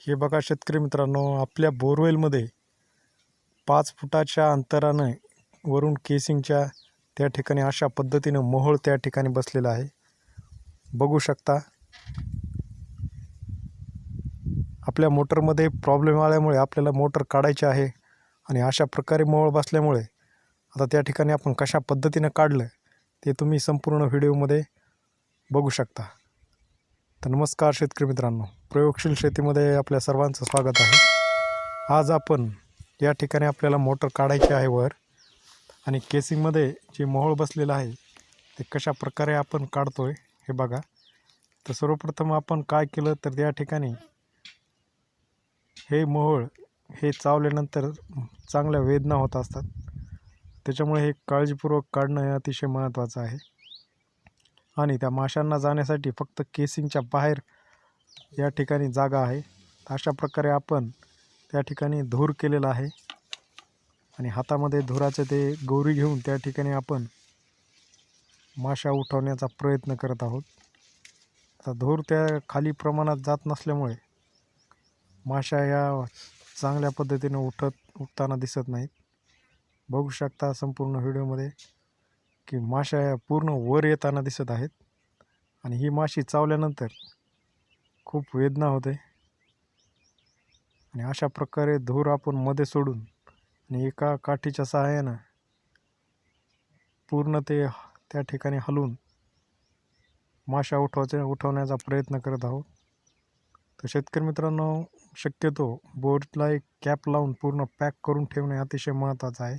हे बघा शेतकरी मित्रांनो आपल्या बोरवेलमध्ये पाच फुटाच्या अंतरानं वरून केसिंगच्या त्या ठिकाणी अशा पद्धतीनं मोहोळ त्या ठिकाणी बसलेला आहे. बघू शकता आपल्या मोटरमध्ये प्रॉब्लेम आल्यामुळे आपल्याला मोटर काढायची आहे आणि अशा प्रकारे मोहळ बसल्यामुळे आता त्या ठिकाणी आपण कशा पद्धतीनं काढलं ते तुम्ही संपूर्ण व्हिडिओमध्ये बघू शकता. तर नमस्कार शेतकरी मित्रांनो. प्रयोगशील शेतीमध्ये आपल्या सर्वांचं स्वागत आहे. आज आपण या ठिकाणी आपल्याला मोटर काढायची आहे वर आणि केसिंगमध्ये जे मोहोळ बसलेलं आहे ते कशा प्रकारे आपण काढतो आहे हे बघा. तर सर्वप्रथम आपण काय केलं तर या ठिकाणी हे मोहोळ हे चावल्यानंतर चांगल्या वेदना होत असतात. त्याच्यामुळे हे काळजीपूर्वक काढणं हे अतिशय महत्त्वाचं आहे. आणि त्या माशांना जाण्यासाठी फक्त केसिंगच्या बाहेर या ठिकाणी जागा आहे. अशा प्रकारे आपण त्या ठिकाणी धूर केलेला आहे. आणि हातामध्ये धुराचे ते गौरी घेऊन त्या ठिकाणी आपण माशा उठवण्याचा प्रयत्न करत आहोत. आता धूर त्या खाली प्रमाणात जात नसल्यामुळे माशा या चांगल्या पद्धतीनं उठत उठताना दिसत नाहीत. बघू शकता संपूर्ण व्हिडिओमध्ये. की माशा या पूर्ण वर येताना दिसत आहेत. आणि ही माशी चावल्यानंतर खूप वेदना होते. आणि अशा प्रकारे धूर आपण मध्ये सोडून आणि एका काठीच्या सहाय्यानं पूर्ण ते त्या ठिकाणी हलवून माशा उठवायचे उठवण्याचा प्रयत्न करत आहोत. तर शेतकरी मित्रांनो शक्यतो बोरला एक कॅप लावून पूर्ण पॅक करून ठेवणे अतिशय महत्त्वाचं आहे.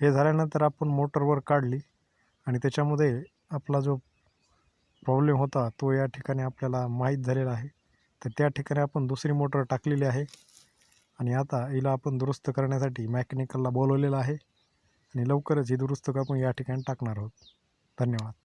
हे झाल्यानंतर आपण मोटरवर काढली. आणि त्याच्यामध्ये आपला जो प्रॉब्लेम होता तो या ठिकाणी आपल्याला माहीत झालेला आहे. तर त्या ठिकाणी आपण दुसरी मोटर टाकलेली आहे. आणि आता हिला आपण दुरुस्त करण्यासाठी मॅकॅनिकलला बोलवलेलं आहे. आणि लवकरच ही दुरुस्त आपण या ठिकाणी टाकणार आहोत. धन्यवाद.